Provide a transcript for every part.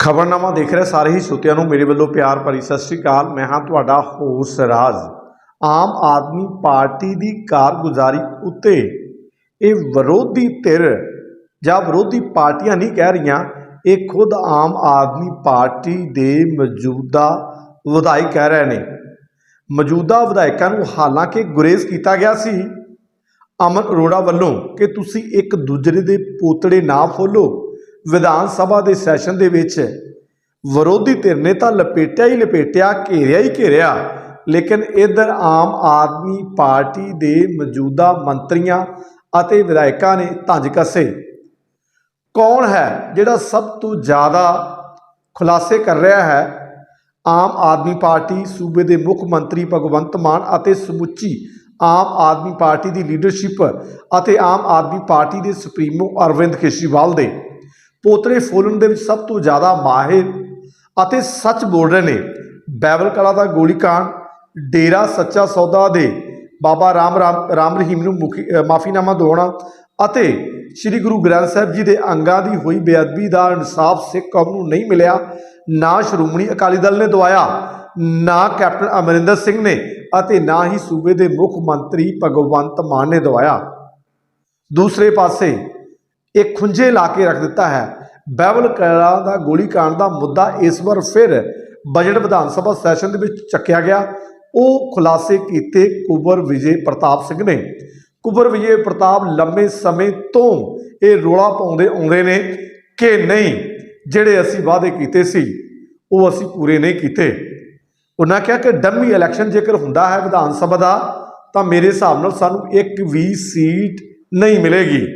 ਖਬਰਨਾਮਾ ਦੇਖ ਰਹੇ, ਸਾਰੇ ਹੀ ਸਰੋਤਿਆਂ ਨੂੰ ਮੇਰੇ ਵੱਲੋਂ ਪਿਆਰ ਭਰੀ ਸਤਿ ਸ੍ਰੀ ਅਕਾਲ। ਮੈਂ ਹਾਂ ਤੁਹਾਡਾ ਹੋਸ ਰਾਜ। ਆਮ ਆਦਮੀ ਪਾਰਟੀ ਦੀ ਕਾਰਗੁਜ਼ਾਰੀ ਉੱਤੇ ਇਹ ਵਿਰੋਧੀ ਧਿਰ ਜਾਂ ਵਿਰੋਧੀ ਪਾਰਟੀਆਂ ਨਹੀਂ ਕਹਿ ਰਹੀਆਂ, ਇਹ ਖੁਦ ਆਮ ਆਦਮੀ ਪਾਰਟੀ ਦੇ ਮੌਜੂਦਾ ਵਿਧਾਇਕ ਕਹਿ ਰਹੇ ਨੇ। ਮੌਜੂਦਾ ਵਿਧਾਇਕਾਂ ਨੂੰ ਹਾਲਾਂਕਿ ਗੁਰੇਜ਼ ਕੀਤਾ ਗਿਆ ਸੀ, ਅਮਨ ਅਰੋੜਾ ਵੱਲੋਂ, ਕਿ ਤੁਸੀਂ ਇੱਕ ਦੂਜੇ ਦੇ ਪੋਤੜੇ ਨਾ ਫੋਲੋ। ਵਿਧਾਨ ਸਭਾ ਦੇ ਸੈਸ਼ਨ ਦੇ ਵਿੱਚ ਵਿਰੋਧੀ ਧਿਰ ਨੇ ਤਾਂ ਲਪੇਟਿਆ ਹੀ ਲਪੇਟਿਆ, ਘੇਰਿਆ ਹੀ ਘੇਰਿਆ। ਲੇਕਿਨ ਇਧਰ ਆਮ ਆਦਮੀ ਪਾਰਟੀ ਦੇ ਮੌਜੂਦਾ ਮੰਤਰੀਆਂ ਅਤੇ ਵਿਧਾਇਕਾਂ ਨੇ ਧੰਜ ਕੱਸੇ। ਕੌਣ ਹੈ ਜਿਹੜਾ ਸਭ ਤੋਂ ਜ਼ਿਆਦਾ ਖੁਲਾਸੇ ਕਰ ਰਿਹਾ ਹੈ? ਆਮ ਆਦਮੀ ਪਾਰਟੀ ਸੂਬੇ ਦੇ ਮੁੱਖ ਮੰਤਰੀ ਭਗਵੰਤ ਮਾਨ ਅਤੇ ਸਮੁੱਚੀ ਆਮ ਆਦਮੀ ਪਾਰਟੀ ਦੀ ਲੀਡਰਸ਼ਿਪ ਅਤੇ ਆਮ ਆਦਮੀ ਪਾਰਟੀ ਦੇ ਸੁਪਰੀਮੋ ਅਰਵਿੰਦ ਕੇਜਰੀਵਾਲ ਦੇ। ਪੋਤਰੇ ਫੋਲਣ ਦੇ ਵਿੱਚ ਸਭ ਤੋਂ ਜ਼ਿਆਦਾ ਮਾਹਿਰ ਅਤੇ ਸੱਚ ਬੋਲ ਰਹੇ ਨੇ। ਬੈਬਲ ਕਲਾ ਦਾ ਗੋਲੀकांड ਡੇਰਾ ਸੱਚਾ ਸੌਦਾ ਦੇ ਬਾਬਾ ਰਾਮ ਰਾਮ ਰਾਮ ਰਹੀਮ ਨੂੰ ਮੁਖੀ ਮਾਫੀਨਾਮਾ ਦਿਵਾਉਣਾ ਅਤੇ ਸ੍ਰੀ ਗੁਰੂ ਗ੍ਰੰਥ ਸਾਹਿਬ ਜੀ ਦੇ ਅੰਗਾਂ ਦੀ ਹੋਈ ਬੇਅਦਬੀ ਦਾ ਇਨਸਾਫ ਸਿੱਖ ਕੌਮ ਨੂੰ ਨਹੀਂ ਮਿਲਿਆ, ਨਾ ਸ਼੍ਰੋਮਣੀ ਅਕਾਲੀ ਦਲ ਨੇ ਦਵਾਇਆ, ਨਾ ਕੈਪਟਨ ਅਮਰਿੰਦਰ ਸਿੰਘ ਨੇ ਅਤੇ ਨਾ ਹੀ ਸੂਬੇ ਦੇ ਮੁੱਖ ਮੰਤਰੀ ਭਗਵੰਤ ਮਾਨ ਨੇ ਦਵਾਇਆ। ਦੂਸਰੇ ਪਾਸੇ ਇਹ ਖੁੰਝੇ ਲਾ ਕੇ ਰੱਖ ਦਿੱਤਾ ਹੈ। ਬੈਬਲ ਕਲਾ ਦਾ ਗੋਲੀकांड ਦਾ ਮੁੱਦਾ ਇਸ ਵਾਰ ਫਿਰ ਬਜਟ ਵਿਧਾਨ ਸਭਾ ਸੈਸ਼ਨ ਦੇ ਵਿੱਚ ਚੱਕਿਆ ਗਿਆ। ਉਹ ਖੁਲਾਸੇ ਕੀਤੇ ਕੁਬਰ ਵਿਜੇ ਪ੍ਰਤਾਪ ਸਿੰਘ ਨੇ। ਕੁਬਰ ਵਿਜੇ ਪ੍ਰਤਾਪ ਲੰਮੇ ਸਮੇਂ ਤੋਂ ਇਹ ਰੋਲਾ ਪਾਉਂਦੇ ਆਉਂਦੇ ਨੇ ਕਿ ਨਹੀਂ, ਜਿਹੜੇ ਅਸੀਂ ਵਾਅਦੇ ਕੀਤੇ ਸੀ, ਉਹ ਅਸੀਂ ਪੂਰੇ ਨਹੀਂ ਕੀਤੇ। ਉਹਨਾਂ ਕਿਹਾ ਕਿ ਡੰਮੀ ਇਲੈਕਸ਼ਨ ਜੇਕਰ ਹੁੰਦਾ ਹੈ ਵਿਧਾਨ ਸਭਾ ਦਾ, ਤਾਂ ਮੇਰੇ ਹਿਸਾਬ ਨਾਲ ਸਾਨੂੰ ਇੱਕ ਵੀ ਸੀਟ ਨਹੀਂ ਮਿਲੇਗੀ।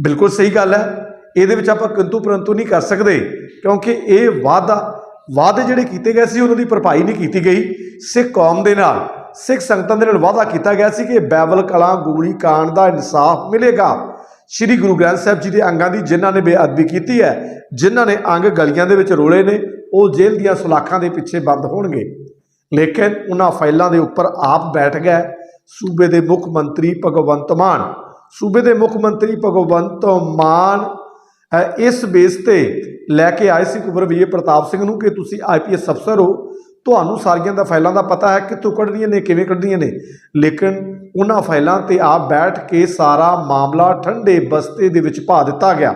ਬਿਲਕੁਲ ਸਹੀ ਗੱਲ ਹੈ। ਇਹਦੇ ਵਿੱਚ ਆਪਾਂ ਕਿੰਤੂ ਪਰੰਤੂ ਨਹੀਂ ਕਰ ਸਕਦੇ ਕਿਉਂਕਿ ਇਹ ਵਾਅਦਾ, ਵਾਅਦੇ ਜਿਹੜੇ ਕੀਤੇ ਗਏ ਸੀ, ਉਹਨਾਂ ਦੀ ਭਰਪਾਈ ਨਹੀਂ ਕੀਤੀ ਗਈ। ਸਿੱਖ ਕੌਮ ਦੇ ਨਾਲ, ਸਿੱਖ ਸੰਗਤਾਂ ਦੇ ਨਾਲ ਵਾਅਦਾ ਕੀਤਾ ਗਿਆ ਸੀ ਕਿ ਬੈਵਲ ਕਲਾਂ, ਗੋਲੀ ਕਾਂਡ ਦਾ ਇਨਸਾਫ ਮਿਲੇਗਾ। ਸ੍ਰੀ ਗੁਰੂ ਗ੍ਰੰਥ ਸਾਹਿਬ ਜੀ ਦੇ ਅੰਗਾਂ ਦੀ ਜਿਨ੍ਹਾਂ ਨੇ ਬੇਅਦਬੀ ਕੀਤੀ ਹੈ, ਜਿਨ੍ਹਾਂ ਨੇ ਅੰਗ ਗਲੀਆਂ ਦੇ ਵਿੱਚ ਰੋਲੇ ਨੇ, ਉਹ ਜੇਲ੍ਹ ਦੀਆਂ ਸੁਲਾਖਾਂ ਦੇ ਪਿੱਛੇ ਬੰਦ ਹੋਣਗੇ। ਲੇਕਿਨ ਉਹਨਾਂ ਫਾਈਲਾਂ ਦੇ ਉੱਪਰ ਆਪ ਬੈਠ ਗਏ ਸੂਬੇ ਦੇ ਮੁੱਖ ਮੰਤਰੀ ਭਗਵੰਤ ਮਾਨ ਸੂਬੇ ਦੇ ਮੁੱਖ ਮੰਤਰੀ ਭਗਵੰਤ ਮਾਨ ਇਸ ਬੇਸ ਤੇ ਲੈ ਕੇ ਆਏ ਸੀ ਕੁਬਰ ਵਿਜੇ ਪ੍ਰਤਾਪ ਸਿੰਘ ਨੂੰ ਕਿ ਤੁਸੀਂ ਆਈਪੀਐਸ ਅਫਸਰ ਹੋ। ਤੁਹਾਨੂੰ ਸਾਰੀਆਂ ਦਾ ਫਾਈਲਾਂ ਦਾ ਪਤਾ ਹੈ ਕਿੱਥੋਂ ਕੱਢਦੀਆਂ ਨੇ, ਕਿਵੇਂ ਕੱਢਦੀਆਂ ਨੇ। ਲੇਕਿਨ ਉਹਨਾਂ ਫਾਈਲਾਂ ਤੇ ਆਪ ਬੈਠ ਕੇ ਸਾਰਾ ਮਾਮਲਾ ਠੰਡੇ ਬਸਤੇ ਦੇ ਵਿੱਚ ਪਾ ਦਿੱਤਾ ਗਿਆ।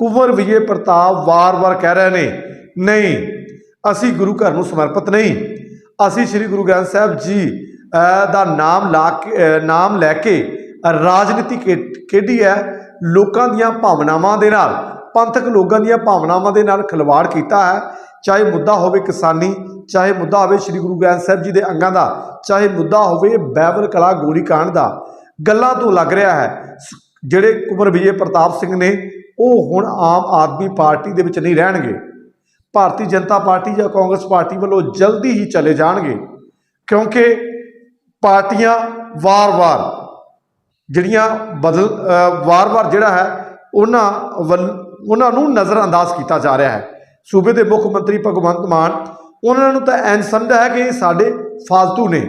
ਕੁਵਰ ਵਿਜੇ ਪ੍ਰਤਾਪ ਵਾਰ-ਵਾਰ ਕਹਿ ਰਹੇ ਨੇ, ਨਹੀਂ, ਅਸੀਂ ਗੁਰੂ ਘਰ ਨੂੰ ਸਮਰਪਿਤ ਨਹੀਂ। ਅਸੀਂ ਸ੍ਰੀ ਗੁਰੂ ਗ੍ਰੰਥ ਸਾਹਿਬ ਜੀ ਦਾ ਨਾਮ ਲਾ ਕੇ ਨਾਮ ਲੈ ਕੇ ਰਾਜਨੀਤੀ ਖੇ- ਖੇਡੀ ਹੈ ਲੋਕਾਂ ਦੀਆਂ ਭਾਵਨਾਵਾਂ ਦੇ ਨਾਲ, ਪੰਥਕ ਲੋਕਾਂ ਦੀਆਂ ਭਾਵਨਾਵਾਂ ਦੇ ਨਾਲ ਖਿਲਵਾੜ ਕੀਤਾ ਹੈ। ਚਾਹੇ ਮੁੱਦਾ ਹੋਵੇ ਕਿਸਾਨੀ, ਚਾਹੇ ਮੁੱਦਾ ਹੋਵੇ ਸ੍ਰੀ ਗੁਰੂ ਗ੍ਰੰਥ ਸਾਹਿਬ ਜੀ ਦੇ ਅੰਗਾਂ ਦਾ, ਚਾਹੇ ਮੁੱਦਾ ਹੋਵੇ ਬੈਬਲ ਕਲਾ ਗੋਲੀकांड ਦਾ, ਗੱਲਾਂ ਤੋਂ ਲੱਗ ਰਿਹਾ ਹੈ। ਸ- ਜਿਹੜੇ ਕੁਮਰ ਵਿਜੇ ਪ੍ਰਤਾਪ ਸਿੰਘ ਨੇ, ਉਹ ਹੁਣ ਆਮ ਆਦਮੀ ਪਾਰਟੀ ਦੇ ਵਿੱਚ ਨਹੀਂ ਰਹਿਣਗੇ। ਭਾਰਤੀ ਜਨਤਾ ਪਾਰਟੀ ਜਾਂ ਕਾਂਗਰਸ ਪਾਰਟੀ ਵੱਲੋਂ ਜਲਦੀ ਹੀ ਚਲੇ ਜਾਣਗੇ, ਕਿਉਂਕਿ ਪਾਰਟੀਆਂ ਵਾਰ-ਵਾਰ ਜਿਹੜੀਆਂ ਬਦਲ ਵਾਰ-ਵਾਰ ਜਿਹੜਾ ਹੈ, ਉਹਨਾਂ ਵੱਲ, ਉਹਨਾਂ ਨੂੰ ਨਜ਼ਰਅੰਦਾਜ਼ ਕੀਤਾ ਜਾ ਰਿਹਾ ਹੈ। ਸੂਬੇ ਦੇ ਮੁੱਖ ਮੰਤਰੀ ਭਗਵੰਤ ਮਾਨ, ਉਹਨਾਂ ਨੂੰ ਤਾਂ ਐਂ ਸਮਝਦਾ ਹੈ ਕਿ ਇਹ ਸਾਡੇ ਫਾਲਤੂ ਨੇ,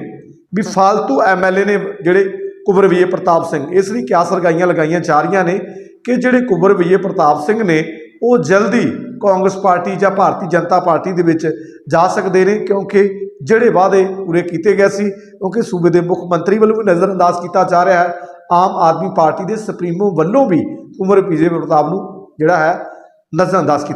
ਵੀ ਫਾਲਤੂ ਐਮਐਲਏ ਨੇ ਜਿਹੜੇ ਕੁਬਰ ਵਿਜੇ ਪ੍ਰਤਾਪ ਸਿੰਘ, ਇਸ ਲਈ ਕਿਆ ਸਰਗਾਈਆਂ ਲਗਾਈਆਂ ਜਾ ਰਹੀਆਂ ਨੇ ਕਿ ਜਿਹੜੇ ਕੁਬਰ ਵਿਜੇ ਪ੍ਰਤਾਪ ਸਿੰਘ ਨੇ, ਉਹ ਜਲਦੀ ਕਾਂਗਰਸ ਪਾਰਟੀ ਜਾਂ ਭਾਰਤੀ ਜਨਤਾ ਪਾਰਟੀ ਦੇ ਵਿੱਚ ਜਾ ਸਕਦੇ ਨੇ, ਕਿਉਂਕਿ ਜਿਹੜੇ ਵਾਅਦੇ ਪੂਰੇ ਕੀਤੇ ਗਏ ਸੀ, ਕਿਉਂਕਿ ਸੂਬੇ ਦੇ ਮੁੱਖ ਮੰਤਰੀ ਵੱਲੋਂ ਵੀ ਨਜ਼ਰਅੰਦਾਜ਼ ਕੀਤਾ ਜਾ ਰਿਹਾ ਹੈ। ਆਮ ਆਦਮੀ ਪਾਰਟੀ ਦੇ ਸੁਪਰੀਮੋ ਵੱਲੋਂ ਵੀ ਉਮਰ ਪੀਜ਼ੇ ਪ੍ਰਤਾਪ ਨੂੰ ਜਿਹੜਾ ਹੈ ਨਜ਼ਰਅੰਦਾਜ਼ ਕੀਤਾ